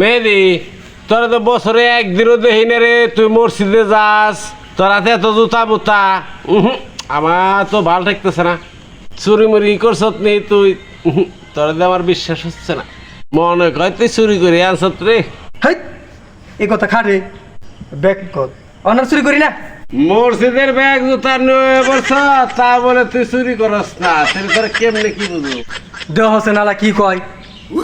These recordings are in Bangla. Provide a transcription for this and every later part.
মেহেদি তোরা তো বছরে একদিনও দেখি না রে তুই মসজিদে যাস তোরাতে এত জুতা বুতা। আমার তো ভালো ঠেকতেছে না। চুরি মুরি করছত নি তুই? তোরা দিয়ে আমার বিশ্বাস হচ্ছে না। মনে কয় তুই চুরি করে আনছত রে। হাই এই কথা খাটে ব্যাগ কর। অনার চুরি করি না। মসজিদের ব্যাগ জুতা নিয়ে বলছ তা বলে তুই চুরি করস না। তুই তোর কেমনে কি বুঝব? দেহ হোসেন আলা কি কয়?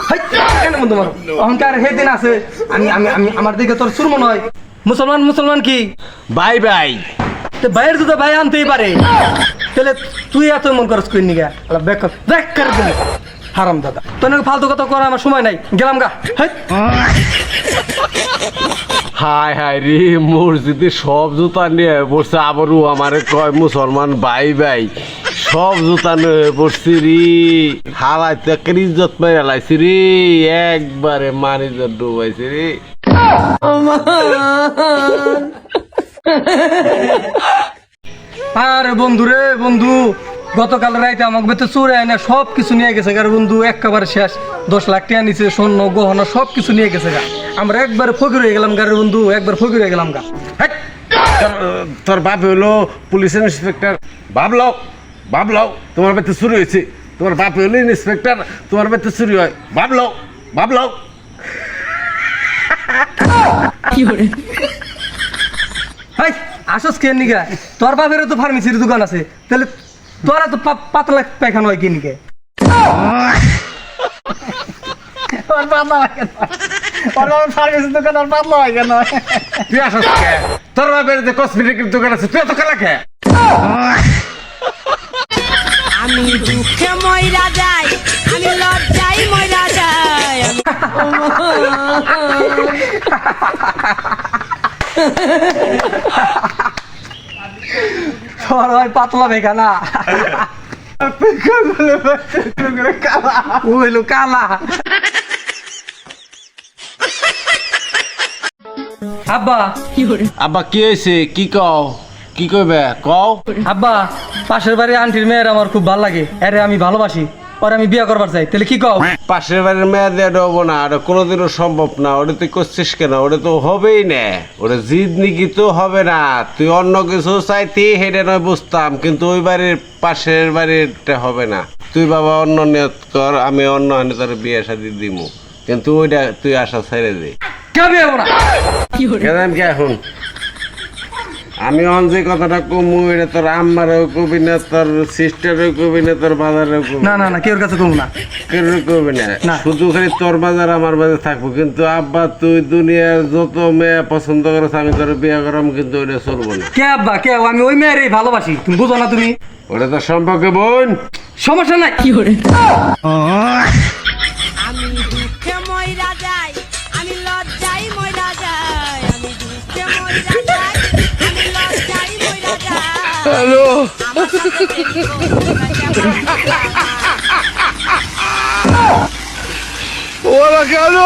হাই, কেন বন্ধু মারো অহংকার হে দিন আছে আমি আমি আমি আমার দিকে তোর সুর মনে হয় মুসলমান মুসলমান কি? Bye bye. তো ভাই আনতেই পারে তাহলে তুই এত মন করস কই কর ব্যাগ করে দিন হারাম দাদা তোর ফালতু কথা করার আমার সময় নাই গেলাম গা হাই হায় রে সব জুতা নিয়ে পড়ছে আবারও আমারে কয় মুসলমান ভাই ভাই সব জুতা নিয়ে পড়ছি রে। হালাই তো একটা ইজ্জত মেরে লাইছি রে। একবারে মান ইজ্জত ডুবাইছে রে। আরে বন্ধু রে বন্ধু গতকাল রাইতে আমাকে বেতে চোরে আয় না সব কিছু নিয়ে গেছে গা বন্ধু একেবারে শেষ। দশ লাখ টাকা নিচে স্বর্ণ গহনা সব কিছু নিয়ে গেছে গা। আমরা একবার ফকির হয়ে গেলাম গা বন্ধু একবার ফকির হয়ে গেলাম গা। তোর- তোর বাপ হলো পুলিশের ইন্সপেক্টর। ভাবলো ভাবলো তোমার বাড়িতে চুরি হয়েছে। তোমার বাপ হলো ইন্সপেক্টর তোমার বাড়িতে চুরি হয়। ভাবলো ভাবলো হাই আসস কে নিগা? তোর বাপেরও তো ফার্মেসির দোকান আছে। তাহলে তোরা তো পা- পাতলা পায়খানা হয় কে নিকে ওর পাতলা কেন? ওর ফার্মেসির দোকান ওর পাতলা হয় কেন? তুই আসস কে তোর বাপের যে কসমেটিকের দোকান আছে তুই এত খেলা কে আমি দুঃখে ময়রা যাই আমি লজ্জাই ময়রা যাই। হয় পাতলা ও হইল কালা। আব্বা। আব্বা কি হয়েছে কি কও? কি কইবে? কও? আব্বা পাশের বাড়ির আন্টির মেয়ের আমার খুব ভালো লাগে। আরে আমি ভালোবাসি। ওর আমি বিয়ে করবার চাই। তাহলে কি কও? পাশের বাড়ির মেয়ে দিয়ে ডবো না ওটা কোনোদিনও সম্ভব না। ওটা তুই করছিস কেন? ওটা তো হবেই না। ওটা জিদ নিকি তো হবে না। তুই অন্য কিছু চাইতে হেঁটে নয় বুঝতাম কিন্তু ওই বাড়ির পাশের বাড়িরটা হবে না। তুই বাবা অন্য নিয়ত কর আমি অন্য হানি তোর বিয়ে শাদি দিমু। কিন্তু ওইটা তুই আশা ছেড়ে দে। কে বিয়ে কেন কি এখন? আমি অন যে কথাটা কমু এটা তোর আম্মারও কবি না তোর সিস্টারও কবি না তোর বাজারেও কবি না না না কেউর কাছে কমু না। কেন করবে না। শুধু খালি তোর বাজার আমার বাজার থাকব। কিন্তু আব্বা তুই দুনিয়ার যত মেয়ে পছন্দ করছ আমি তোর বিয়ে করাম কিন্তু ওইটা চলবো না। কে আব্বা? কে? আমি ওই মেয়েরই ভালোবাসি। তুমি বুঝো না তুমি? ওটা তো সম্পর্কে বোন। সমস্যা নাই। আমি দুঃখে ময়রা যাই আমি লজ্জাই ময়রা যাই আমি দুঃখে ময়রা যাই। ওরা কেন